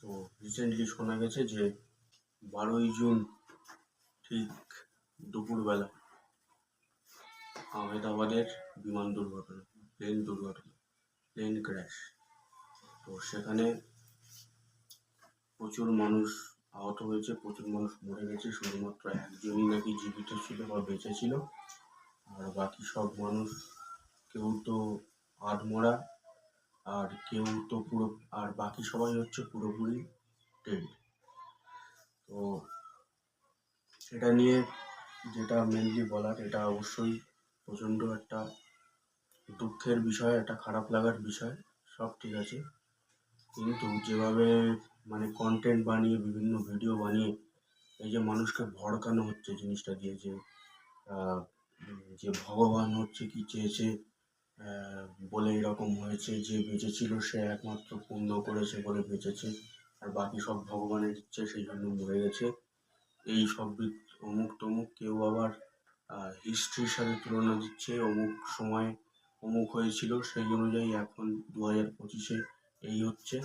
তো রিসেন্টলি শোনা গেছে যে বারোই জুন ঠিক দুপুরবেলা আহমেদাবাদের বিমান দুর্ঘটনা প্লেন দুর্ঘটনা প্লেন ক্র্যাশ তো সেখানে প্রচুর মানুষ আহত হয়েছে, প্রচুর মানুষ মরে গেছে, শুধুমাত্র একজনই নাকি জীবিত ছিল বা বেঁচে ছিল। আর বাকি সব মানুষ, কেউ তো আধমরা আর কেউ তো পুরো, আর বাকি সবাই হচ্ছে পুরোপুরি ডেড তো এটা নিয়ে যেটা মেনলি বলার, এটা অবশ্যই প্রচণ্ড একটা দুঃখের বিষয়, একটা খারাপ লাগার বিষয়, সব ঠিক আছে। কিন্তু যেভাবে মানে কন্টেন্ট বানিয়ে, বিভিন্ন ভিডিও বানিয়ে, এই যে মানুষকে ভড়কানো হচ্ছে জিনিসটা দিয়ে যে যে ভগবান হচ্ছে কি চেয়েছে বলে এরকম হয়েছে যে বেঁচেছিল সে একমাত্র পুণ্য করেছে বলে বেঁচেছে। আর বাকি সব ভগবানের ইচ্ছে সেই জন্য মরে গেছে। এই সব অমুক তমুক কেউ আবার হিস্ট্রির সাথে তুলনা দিচ্ছে। অমুক সময় অমুক হয়েছিল, সেই অনুযায়ী এখন দু হাজার পঁচিশে এই হচ্ছে।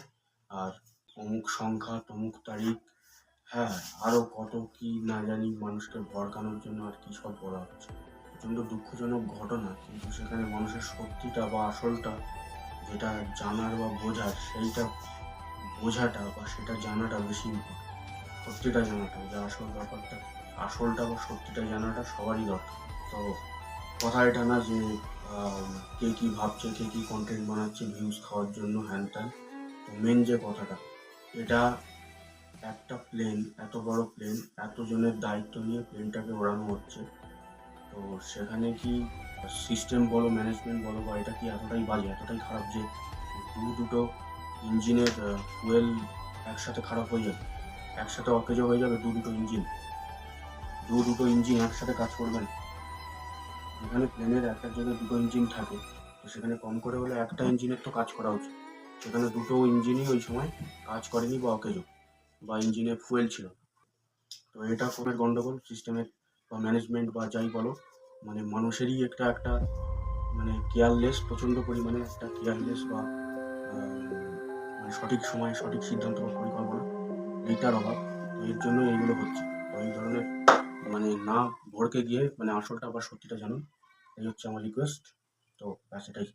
আর অমুক সংখ্যা, তমুক তারিখ হ্যাঁ আরও কত কি না জানি মানুষকে ভড়কানোর জন্য আর কি সব বলা হচ্ছে। প্রচণ্ড দুঃখজনক ঘটনা, কিন্তু সেখানে মানুষের সত্যিটা বা আসলটা যেটা জানার বা বোঝার, সেইটা বোঝাটা বা সেটা জানাটা বেশি। সত্যিটা জানাটা, যে আসল ব্যাপারটা, আসলটা বা সত্যিটা জানাটা সবারই দরকার। তো কথা এটা না যে কে কী ভাবছে, কে কী কন্টেন্ট বানাচ্ছে ভিউজ খাওয়ার জন্য হ্যান ত্যান তো মেন যে কথাটা, এটা একটা প্লেন এত বড় প্লেন এতজনের দায়িত্ব নিয়ে প্লেনটাকে ওড়ানো হচ্ছে। তো সেখানে কি সিস্টেম বলো ম্যানেজমেন্ট বলো, বা এটা কি এতটাই বাজে, এতটাই খারাপ যে দু দুটো ইঞ্জিনের ফুয়েল একসাথে খারাপ হয়ে যাবে, একসাথে অকেজো হয়ে যাবে দু দুটো ইঞ্জিন দু দুটো ইঞ্জিন একসাথে কাজ করবে না। যেখানে প্লেনের একটা জায়গায় দুটো ইঞ্জিন থাকে, তো সেখানে কম করে হলে একটা ইঞ্জিনের তো কাজ করা উচিত। সেখানে দুটো ইঞ্জিনই ওই সময় কাজ করেনি বা অকেজো, বা ইঞ্জিনে ফুয়েল ছিল। তো এটা কোনো গন্ডগোল সিস্টেমের বা ম্যানেজমেন্ট বা যাই বলো মানে মানুষেরই একটা একটা মানে কেয়ারলেস প্রচণ্ড পরিমাণে একটা কেয়ারলেস বা মানে সঠিক সময়ে সঠিক সিদ্ধান্ত বা পরিকল্পনা, এইটার অভাব। তো এর জন্য এইগুলো হচ্ছে। তো এই ধরনের মানে না ভরকে গিয়ে মানে আসলটা বা সত্যিটা জানুন। এই হচ্ছে আমার রিকোয়েস্ট তো ব্যাস এটাই।